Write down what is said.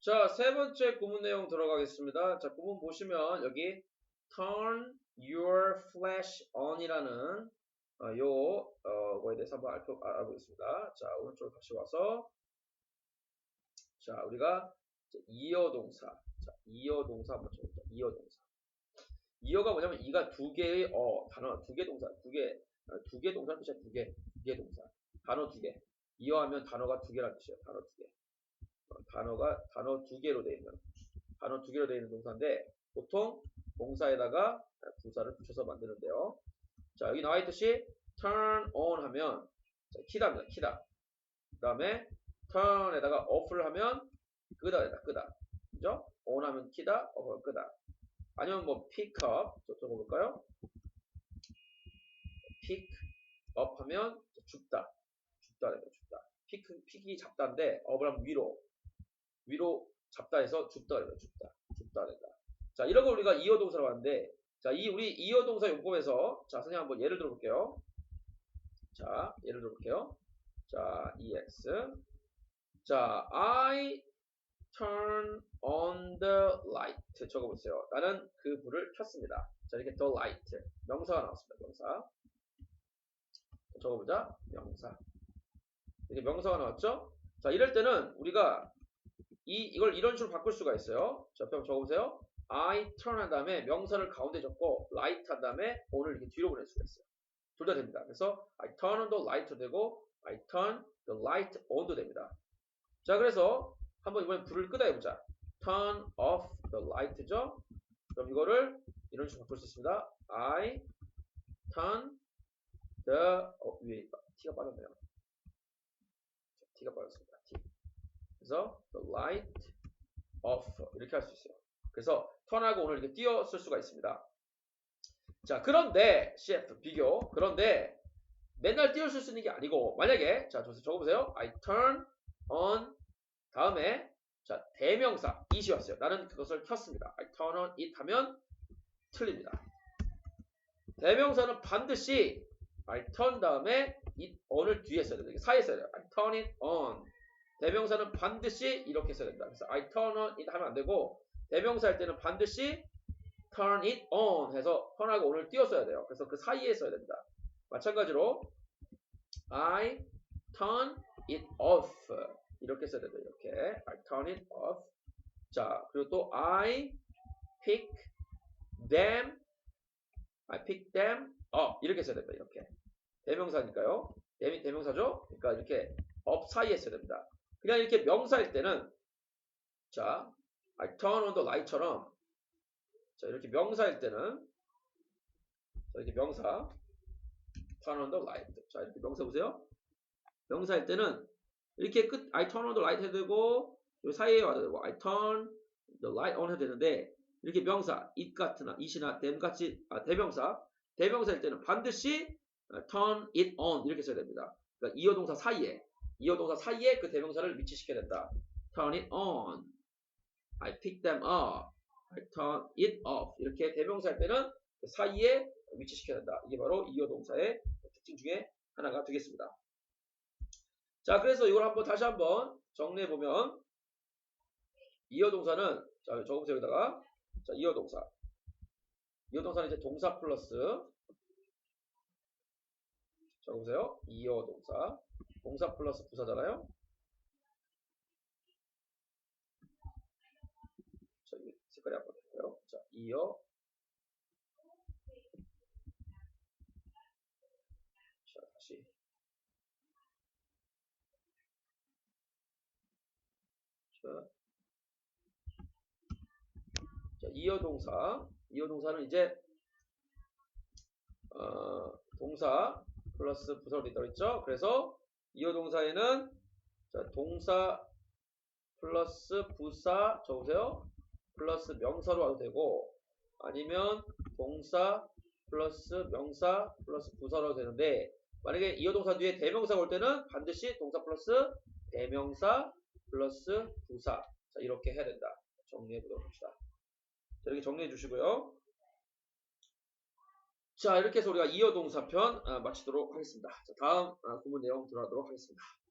자, 세 번째 구문 내용 들어가겠습니다. 자, 구문 보시면 여기 turn your flash on이라는 어, 요 어, 거에 대해서 한번 알고, 알아보겠습니다. 자, 오른쪽으로 다시 와서 자, 우리가 이어 동사. 자, 이어 동사 한번 쳐보자. 이어 동사. 이어가 뭐냐면 이가 두 개의 어 단어 두 개 동사 두 개 두 개 동사 뜻이야 두개두 개 동사 단어 두 개 이어하면 단어가 두 개라는 뜻이에요 단어 두 개. 어, 단어가 단어 두 개로 되어 있는 단어 두 개로 되어 있는 동사인데 보통 동사에다가 부사를 붙여서 만드는데요. 자 여기 나와 있듯이 turn on 하면 자, 키다입니다. 키다. 그 다음에 turn에다가 off를 하면 끄다 되다 끄다. 그죠? on 하면 키다, off 끄다. 아니면 뭐 pick up 저쪽 볼까요? pick up 하면 줍다. 줍다 되다 줍다. pick 픽이 잡다인데 up을 하면 위로 위로 잡다 해서 줍다 된다, 줍다. 줍다 된다. 자, 이런 거 우리가 이어 동사로 하는데, 자, 이 우리 이어 동사 용법에서, 자, 선생님 한번 예를 들어 볼게요. 자, 예를 들어 볼게요. 자, ex. 자, I turn on the light. 적어보세요. 나는 그 불을 켰습니다. 자, 이렇게 the light. 명사가 나왔습니다. 명사. 적어보자. 명사. 이렇게 명사가 나왔죠? 자, 이럴 때는 우리가 이, 이걸 이런 식으로 바꿀 수가 있어요. 자, 한번 적어보세요. I turn 한 다음에 명사를 가운데 적고 light 한 다음에 on을 이렇게 뒤로 보낼 수가 있어요. 둘 다 됩니다. 그래서 I turn on the light도 되고 I turn the light on도 됩니다. 자, 그래서 한번 이번엔 불을 끄다 해보자. turn off the light죠? 그럼 이거를 이런 식으로 바꿀 수 있습니다. I turn the 어, 위에 T가 빠졌네요. T가 빠졌습니다. T. 그래서 light off 이렇게 할 수 있어요. 그래서 턴하고 오늘 이렇게 띄어 쓸 수가 있습니다. 자, 그런데 CF 비교. 그런데 맨날 띄어 쓸 수 있는 게 아니고 만약에 자, 적어보세요. I turn on 다음에 자, 대명사 it이 왔어요. 나는 그것을 켰습니다. I turn on it 하면 틀립니다. 대명사는 반드시 I turn 다음에 it on을 뒤에 써야 됩니다. 사이에 써야 돼요. I turn it on. 대명사는 반드시 이렇게 써야 된다. 그래서 I turn on it 하면 안 되고 대명사 할 때는 반드시 turn it on 해서 턴하고 on을 띄어써야 돼요. 그래서 그 사이에 써야 됩니다. 마찬가지로 I turn it off 이렇게 써야 돼요. 이렇게 I turn it off 자 그리고 또 I pick them I pick them up 이렇게 써야 됩니다. 이렇게 대명사니까요. 대, 대명사죠. 그러니까 이렇게 up 사이에 써야 됩니다. 그냥 이렇게 명사일 때는 자 I turn on the light처럼 자 이렇게 명사일 때는 자 이렇게 명사 turn on the light. 자 이렇게 명사 보세요. 명사일 때는 이렇게 끝 I turn on the light 해도 되고 요 사이에 와도 되고 I turn the light on 해도 되는데 이렇게 명사 it 같으나 it이나 them 같이 아, 대명사 대명사일 때는 반드시 turn it on 이렇게 써야 됩니다. 그러니까 이어 동사 사이에 이어 동사 사이에 그 대명사를 위치시켜야 된다 turn it on I pick them up. I turn it off. 이렇게 대명사 할 때는 그 사이에 위치시켜야 된다. 이게 바로 이어 동사의 특징 중에 하나가 되겠습니다. 자, 그래서 이걸 한번 다시 한번 정리해 보면 이어 동사는 자, 적어보세요 여기다가 자, 이어 동사. 이어 동사는 이제 동사 플러스 적어보세요. 이어 동사. 동사 플러스 부사잖아요. 색깔이 안 바뀌어요. 자, 이어 자, 다시 자, 자 이어 동사 이어 동사는 이제 어, 동사 플러스 부사로 되어 있죠. 그래서 이어 동사에는 자, 동사 플러스 부사 적으세요. 플러스 명사로 와도 되고 아니면 동사 플러스 명사 플러스 부사로 되는데 만약에 이어 동사 뒤에 대명사가 올 때는 반드시 동사 플러스 대명사 플러스 부사. 자 이렇게 해야 된다. 정리해 보도록 합시다. 자, 이렇게 정리해 주시고요 자 이렇게 해서 우리가 이어 동사 편 아, 마치도록 하겠습니다. 자, 다음 아, 구문 내용 들어가도록 하겠습니다